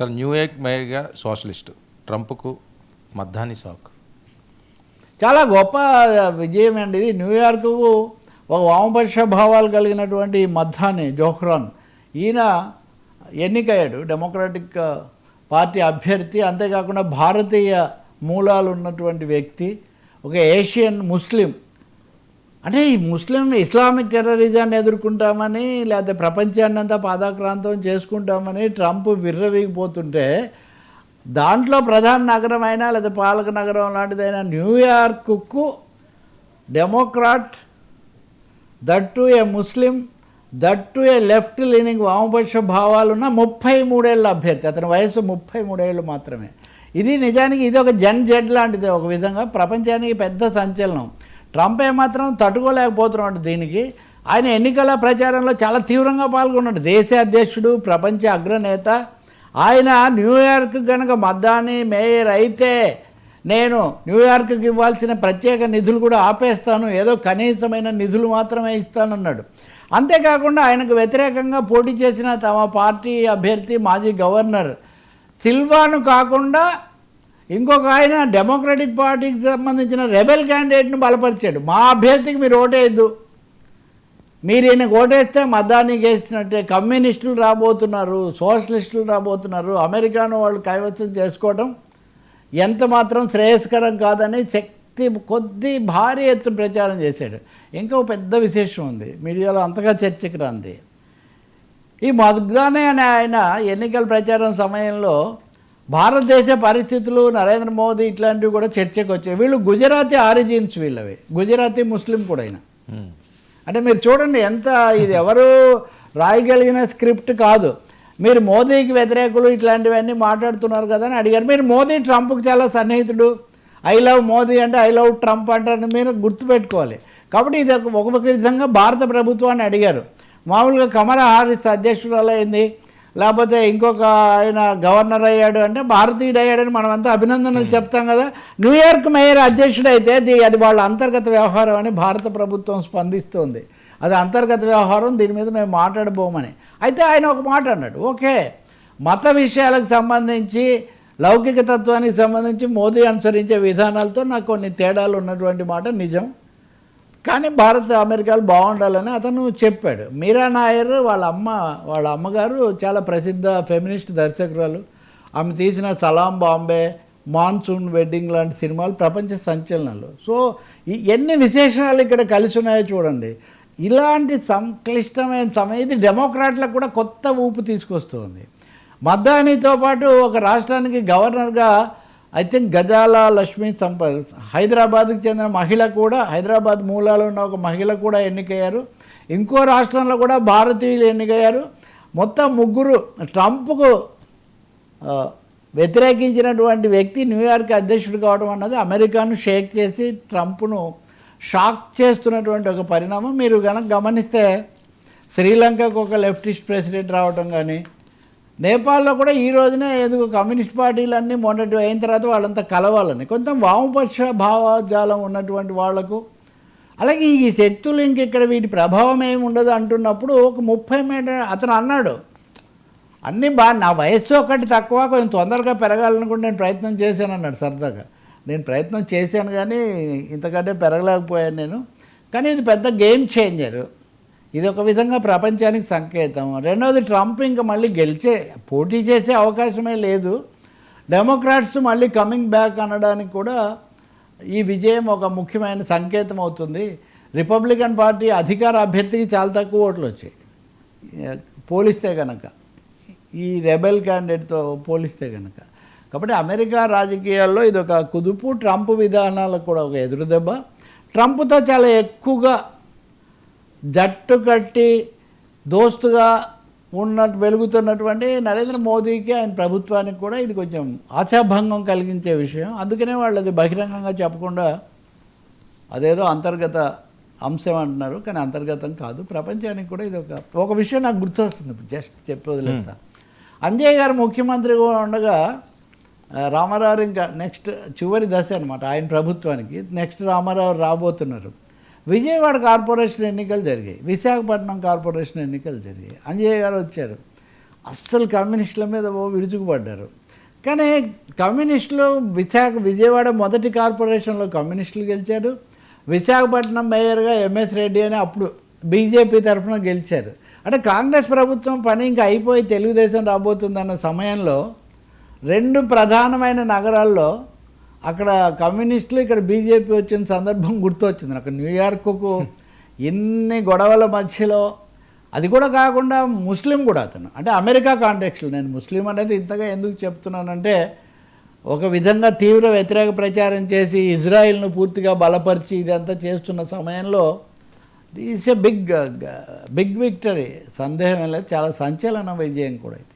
Sir న్యూయార్క్ York socialist. ట్రంప్కు Mamdani shock. చాలా గొప్ప విజయం అండి ఇది. న్యూయార్కు ఒక వామపక్ష భావాలు కలిగినటువంటి మద్దాని జోహ్రాన్. ఈయన ఎన్నికయ్యాడు. డెమోక్రాటిక్ పార్టీ అభ్యర్థి. అంతేకాకుండా భారతీయ మూలాలు ఉన్నటువంటి వ్యక్తి. ఒక ఏషియన్ ముస్లిం. అంటే ఈ ముస్లిం ఇస్లామిక్ టెర్రరిజాన్ని ఎదుర్కొంటామని లేకపోతే ప్రపంచాన్ని అంతా పాదాక్రాంతం చేసుకుంటామని ట్రంప్ విర్రవీగిపోతుంటే దాంట్లో ప్రధాన నగరం అయినా లేదా పాలక నగరం లాంటిదైనా న్యూయార్క్కు democrat that to a Muslim that to a left leaning వామపక్ష భావాలున్న ముప్పై మూడేళ్ళ అభ్యర్థి అతని వయసు ముప్పై మూడేళ్ళు మాత్రమే. ఇది నిజానికి ఇది ఒక జన్ జెడ్ లాంటిది ఒక విధంగా ప్రపంచానికి పెద్ద సంచలనం. ట్రంప్ ఏమాత్రం తట్టుకోలేకపోతున్నాడు దీనికి. ఆయన ఎన్నికల ప్రచారంలో చాలా తీవ్రంగా పాల్గొన్నాడు. దేశ అధ్యక్షుడు ప్రపంచ అగ్రనేత. ఆయన న్యూయార్క్ కనుక మద్దాని మేయర్ అయితే నేను న్యూయార్క్కి ఇవ్వాల్సిన ప్రత్యేక నిధులు కూడా ఆపేస్తాను. ఏదో కనీసమైన నిధులు మాత్రమే ఇస్తానన్నాడు. అంతేకాకుండా ఆయనకు వ్యతిరేకంగా పోటీ చేసిన తమ పార్టీ అభ్యర్థి మాజీ గవర్నర్ సిల్వాను కాకుండా ఇంకొక ఆయన డెమోక్రటిక్ పార్టీకి సంబంధించిన రెబెల్ క్యాండిడేట్ను బలపరిచాడు. మా అభ్యర్థికి మీరు ఓటేయద్దు. మీరు ఈయన ఓటేస్తే మద్దానికి వేసినట్టే కమ్యూనిస్టులు రాబోతున్నారు సోషలిస్టులు రాబోతున్నారు. అమెరికాను వాళ్ళు కైవసం చేసుకోవడం ఎంత మాత్రం శ్రేయస్కరం కాదని శక్తి కొద్ది భారీ ఎత్తున ప్రచారం చేశాడు. ఇంకో పెద్ద విశేషం ఉంది. మీడియాలో అంతగా చర్చకు రాంది. ఈ మద్దానే అనే ఆయన ఎన్నికల ప్రచారం సమయంలో భారతదేశ పరిస్థితులు నరేంద్ర మోదీ ఇట్లాంటివి కూడా చర్చకు వచ్చాయి. వీళ్ళు గుజరాతీ ఆరిజిన్స్ వీళ్ళవి. గుజరాతీ ముస్లిం కూడా అయినా. అంటే మీరు చూడండి ఎంత ఇది ఎవరు రాయగలిగిన స్క్రిప్ట్ కాదు. మీరు మోదీకి వ్యతిరేకులు ఇట్లాంటివన్నీ మాట్లాడుతున్నారు కదా అని అడిగారు. మీరు మోదీ ట్రంప్కి చాలా సన్నిహితుడు. ఐ లవ్ మోదీ అంటే ఐ లవ్ ట్రంప్ అంటారు మీరు గుర్తుపెట్టుకోవాలి. కాబట్టి ఇది ఒక ఒక విధంగా భారత ప్రభుత్వాన్ని అడిగారు. మామూలుగా కమలా హారిస్ అధ్యక్షురాలు అయింది లేకపోతే ఇంకొక ఆయన గవర్నర్ అయ్యాడు అంటే భారతీయుడు అయ్యాడని మనం అంతా అభినందనలు చెప్తాం కదా. న్యూయార్క్ మేయర్ అధ్యక్షుడు అయితే అది- వాళ్ళ అంతర్గత వ్యవహారం అని భారత ప్రభుత్వం స్పందిస్తోంది. అది అంతర్గత వ్యవహారం దీని మీద మేము మాట్లాడబోమని. అయితే ఆయన ఒక మాట అన్నాడు. ఓకే మత విషయాలకు సంబంధించి లౌకిక తత్వానికి సంబంధించి మోదీ అనుసరించే విధానాలతో నాకు కొన్ని తేడాలు ఉన్నటువంటి మాట నిజం. కానీ భారత్ అమెరికాలు బాగుండాలని అతను చెప్పాడు. మీరా నాయర్ వాళ్ళ అమ్మ వాళ్ళ అమ్మగారు చాలా ప్రసిద్ధ ఫెమినిస్ట్ దర్శకురాలు. ఆమె తీసిన సలాం బాంబే మాన్సూన్ వెడ్డింగ్ లాంటి సినిమాలు ప్రపంచ సంచలనాలు. సో ఈ- ఎన్ని విశేషణాలు ఇక్కడ కలిసి ఉన్నాయో చూడండి. ఇలాంటి సంక్లిష్టమైన సమయం ఇది డెమోక్రాట్లకు కూడా కొత్త ఊపు తీసుకొస్తుంది. మద్దానితో పాటు ఒక రాష్ట్రానికి గవర్నర్గా ఐ థింక్ గజాల లక్ష్మి సంపద హైదరాబాద్కి చెందిన మహిళ కూడా హైదరాబాద్ మూలాలు ఉన్న ఒక మహిళ కూడా ఎన్నికయ్యారు. ఇంకో రాష్ట్రంలో కూడా భారతీయులు ఎన్నికయ్యారు. మొత్తం ముగ్గురు ట్రంప్కు వ్యతిరేకించినటువంటి వ్యక్తి న్యూయార్క్ అధ్యక్షుడు కావడం అన్నది అమెరికాను షేక్ చేసి ట్రంప్ను షాక్ చేస్తున్నటువంటి ఒక పరిణామం. మీరు కనుక గమనిస్తే శ్రీలంకకు ఒక లెఫ్టిస్ట్ ప్రెసిడెంట్ రావటం కానీ నేపాల్లో కూడా ఈ రోజునే ఎందుకు కమ్యూనిస్ట్ పార్టీలన్నీ మొన్నటి అయిన తర్వాత వాళ్ళంతా కలవాలని కొంచెం వామపక్ష భావజాలం ఉన్నటువంటి వాళ్ళకు. అలాగే ఈ శక్తులు ఇంక ఇక్కడ వీటి ప్రభావం ఏమి ఉండదు అంటున్నప్పుడు ఒక ముప్పై మీటర్ అతను అన్నాడు అన్నీ బాగా నా వయస్సు ఒకటి తక్కువ కొంచెం తొందరగా పెరగాలని కూడా నేను ప్రయత్నం చేశాను అన్నాడు సరదాగా. నేను ప్రయత్నం చేశాను కానీ ఇంతకంటే పెరగలేకపోయాను నేను. కానీ ఇది పెద్ద గేమ్ చేంజరు. ఇది ఒక విధంగా ప్రపంచానికి సంకేతం. రెండవది ట్రంప్ ఇంకా మళ్ళీ గెలిచే పోటీ చేసే అవకాశమే లేదు. డెమోక్రాట్స్ మళ్ళీ కమింగ్ బ్యాక్ అనడానికి కూడా ఈ విజయం ఒక ముఖ్యమైన సంకేతం అవుతుంది. రిపబ్లికన్ పార్టీ అధికార అభ్యర్థికి చాలా తక్కువ ఓట్లు వచ్చాయి. పోలిస్తే కనుక ఈ రెబెల్ క్యాండిడేట్తో పోలిస్తే కనుక కాబట్టి అమెరికా రాజకీయాల్లో ఇది ఒక కుదుపు. ట్రంప్ విధానాలకు కూడా ఒక ఎదురుదెబ్బ. ట్రంప్తో చాలా ఎక్కువగా జట్టు కట్టి దోస్తుగా ఉన్న వెలుగుతున్నటువంటి నరేంద్ర మోదీకి ఆయన ప్రభుత్వానికి కూడా ఇది కొంచెం ఆశాభంగం కలిగించే విషయం. అందుకనే వాళ్ళు అది బహిరంగంగా చెప్పకుండా అదేదో అంతర్గత అంశం అంటున్నారు. కానీ అంతర్గతం కాదు. ప్రపంచానికి కూడా ఇది ఒక ఒక విషయం నాకు గుర్తొస్తుంది. జస్ట్ చెప్పి వదిలేస్తా. అంజయ్ గారు ముఖ్యమంత్రిగా ఉండగా రామారావు ఇంకా నెక్స్ట్ చివరి దశ అనమాట ఆయన ప్రభుత్వానికి. నెక్స్ట్ రామారావు రాబోతున్నారు. విజయవాడ కార్పొరేషన్ ఎన్నికలు జరిగాయి. విశాఖపట్నం కార్పొరేషన్ ఎన్నికలు జరిగాయి. అంజయ్య గారు వచ్చారు. అస్సలు కమ్యూనిస్టుల మీద ఓ విరుచుకుపడ్డారు. కానీ కమ్యూనిస్టులు విశాఖ విజయవాడ మొదటి కార్పొరేషన్లో కమ్యూనిస్టులు గెలిచారు. విశాఖపట్నం మేయర్గా ఎంఎస్ రెడ్డి అని అప్పుడు బీజేపీ తరఫున గెలిచారు. అంటే కాంగ్రెస్ ప్రభుత్వం పని ఇంకా అయిపోయి తెలుగుదేశం రాబోతుందన్న సమయంలో రెండు ప్రధానమైన నగరాల్లో అక్కడ కమ్యూనిస్టులు ఇక్కడ బీజేపీ వచ్చిన సందర్భం గుర్తొచ్చింది. అక్కడ న్యూయార్క్కు ఎన్ని గొడవల మధ్యలో అది కూడా కాకుండా ముస్లిం కూడా అతను. అంటే అమెరికా కాంటెక్స్లో నేను ముస్లిం అనేది ఇంతగా ఎందుకు చెప్తున్నానంటే ఒక విధంగా తీవ్ర వ్యతిరేక ప్రచారం చేసి ఇజ్రాయిల్ను పూర్తిగా బలపరిచి ఇదంతా చేస్తున్న సమయంలో this a big big victory. సందేహం లేదు చాలా సంచలన విజయం కూడా ఇది.